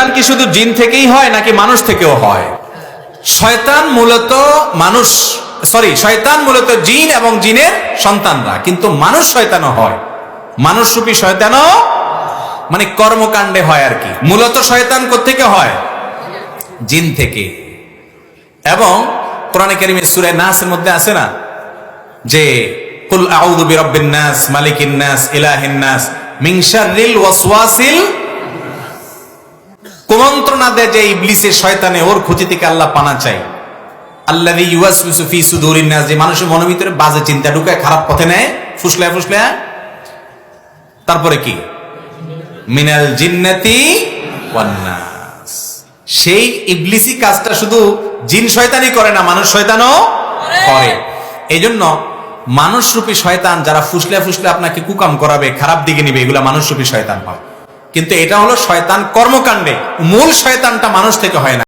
শয়তান কি শুধু জিন থেকেই হয় নাকি মানুষ থেকেও হয়? শয়তান মূলত মানুষ সরি শয়তান মূলত জিন এবং জিনের সন্তানরা, কিন্তু মানুষ শয়তানও হয়। মানুষরূপী শয়তানও মানে কর্মকাণ্ডে হয় আর কি। মূলত শয়তান থেকে হয়? জিন থেকে। এবং কোরআনে কারিমের সূরা নাসের মধ্যে আছে না? যে, কুল আউযু বিরাব্বিন নাস, মালিকিন নাস, ইলাহিন নাস, মিন ওয়াসওয়াসিল কুমন্ত্রণা দেয় যে ইবলিসের শয়তানে ওর ক্ষতি থেকে আল্লাহ পানা চাই। আল্লাযী ইউওয়াসউসু ফি সুদুরিন নাস যে মানুষের মনের ভিতরে বাজে চিন্তা ঢুকায় খারাপ পথে নেয় ফুসলায় ফুসলায়। তারপরে কি? মিনাল জিন্নাতি ওয়ান নাস। সেই ইবলিসি কাজটা শুধু জিন শয়তানই করে না মানুষ শয়তানও করে। এই জন্য মানুষরূপী শয়তান যারা ফুসলে ফুসলে আপনাকে কুকাম করাবে খারাপ দিকে নিবে এগুলা মানুষরূপী শয়তান হয়। কিন্তু এটা হলো শয়তান কর্মকাণ্ডে। মূল শয়তানটা মানুষ থেকে হয় না।